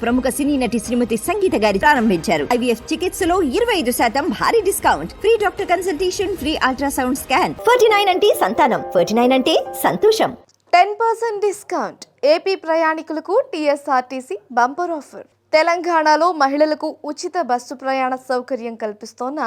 ప్రముఖ సినీ నటి శ్రీమతి సంగీత గారి ప్రారంభించారు. ఐవీఎఫ్ చికిత్సలో ఇరవై ఐదు శాతం భారీ discount. Free doctor consultation free ultrasound scan. Forty nine అంటే సంతానం. ఫోర్టీ నైన్ అంటే సంతోషం. Ten percent discount. ఏపీ ప్రయాణికులకు టీఎస్ఆర్టీసీ బంపర్ ఆఫర్. తెలంగాణలో మహిళలకు ఉచిత బస్సు ప్రయాణ సౌకర్యం కల్పిస్తోన్న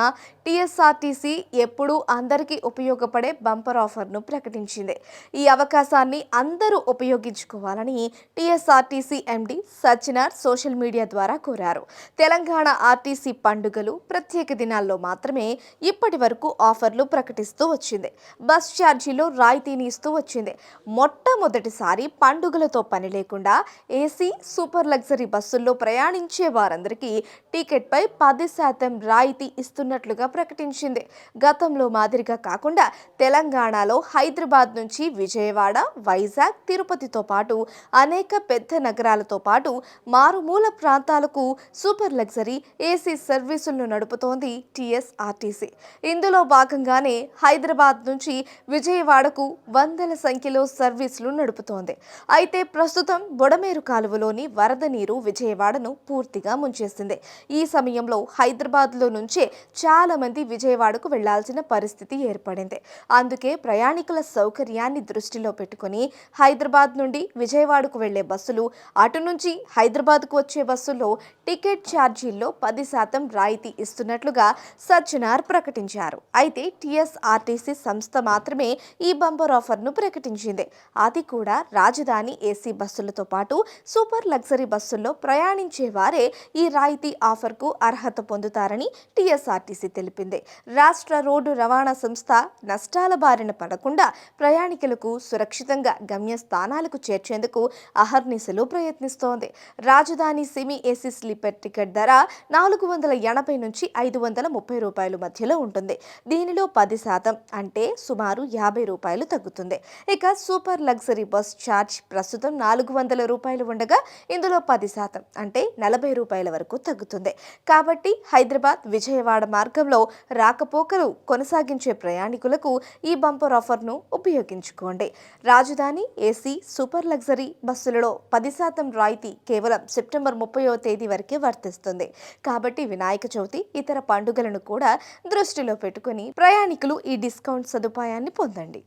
టీఎస్ఆర్టీసీ ఎప్పుడూ అందరికీ ఉపయోగపడే బంపర్ ఆఫర్ను ప్రకటించింది. ఈ అవకాశాన్ని అందరూ ఉపయోగించుకోవాలని TSRTC MD Sajjanar social media ద్వారా కోరారు. తెలంగాణ ఆర్టీసీ పండుగలు ప్రత్యేక దినాల్లో మాత్రమే ఇప్పటి వరకు ఆఫర్లు ప్రకటిస్తూ వచ్చింది. బస్ ఛార్జీలో రాయితీని ఇస్తూ వచ్చింది. మొట్టమొదటిసారి పండుగలతో పని లేకుండా ఏసీ సూపర్ లగ్జరీ బస్సుల్లో ప్రయాణించే వారందరికీ టికెట్పై పది శాతం రాయితీ ఇస్తున్నట్లుగా ప్రకటించింది. గతంలో మాదిరిగా కాకుండా తెలంగాణలో హైదరాబాద్ నుంచి విజయవాడ వైజాగ్ తిరుపతితో పాటు అనేక పెద్ద నగరాలతో పాటు మారుమూల ప్రాంతాలకు సూపర్ లగ్జరీ ఏసీ సర్వీసులను నడుపుతోంది టీఎస్ఆర్టీసీ. ఇందులో భాగంగానే హైదరాబాద్ నుంచి విజయవాడకు వందల సంఖ్యలో సర్వీసులు నడుపుతోంది. అయితే ప్రస్తుతం బొడమేరు కాలువలోని వరద నీరు విజయవాడ విజయవాడను పూర్తిగా ముంచేసింది. ఈ సమయంలో హైదరాబాద్లో నుంచే చాలా మంది విజయవాడకు వెళ్ళాల్సిన పరిస్థితి ఏర్పడింది. అందుకే ప్రయాణికుల సౌకర్యాన్ని దృష్టిలో పెట్టుకుని హైదరాబాద్ నుండి విజయవాడకు వెళ్ళే బస్సులు అటు నుంచి హైదరాబాద్కు వచ్చే బస్సుల్లో టికెట్ ఛార్జీల్లో పది శాతం రాయితీ ఇస్తున్నట్లుగా సజ్జనార్ ప్రకటించారు. అయితే టీఎస్ఆర్టీసీ సంస్థ మాత్రమే ఈ బంపర్ ఆఫర్ను ప్రకటించింది. అది కూడా రాజధాని ఏసీ బస్సులతో పాటు సూపర్ లగ్జరీ బస్సుల్లో ప్రయాణించే వారే ఈ రాయితీ ఆఫర్కు అర్హత పొందుతారని టీఎస్ఆర్టీసీ తెలిపింది. రాష్ట్ర రోడ్డు రవాణా సంస్థ నష్టాల బారిన పడకుండా ప్రయాణికులకు సురక్షితంగా గమ్యస్థానాలకు చేర్చేందుకు అహర్నిశలు ప్రయత్నిస్తోంది. రాజధాని సెమీ ఏసీ స్లీపర్ టికెట్ ధర నాలుగు వందల ఎనభై నుంచి ఐదు వందల ముప్పై రూపాయల మధ్యలో ఉంటుంది. దీనిలో పది శాతం అంటే సుమారు యాభై రూపాయలు తగ్గుతుంది. ఇక సూపర్ లగ్జరీ బస్ ఛార్జ్ ప్రస్తుతం నాలుగు వందల రూపాయలు ఉండగా ఇందులో పది శాతం అంటే నలభై రూపాయల వరకు తగ్గుతుంది. కాబట్టి హైదరాబాద్ విజయవాడ మార్గంలో రాకపోకలు కొనసాగించే ప్రయాణికులకు ఈ బంపర్ ఆఫర్ను ఉపయోగించుకోండి. రాజధాని ఏసీ సూపర్ లగ్జరీ బస్సులలో పది శాతం రాయితీ కేవలం సెప్టెంబర్ ముప్పయో తేదీ వరకే వర్తిస్తుంది. కాబట్టి వినాయక చవితి ఇతర పండుగలను కూడా దృష్టిలో పెట్టుకుని ప్రయాణికులు ఈ డిస్కౌంట్ సదుపాయాన్ని పొందండి.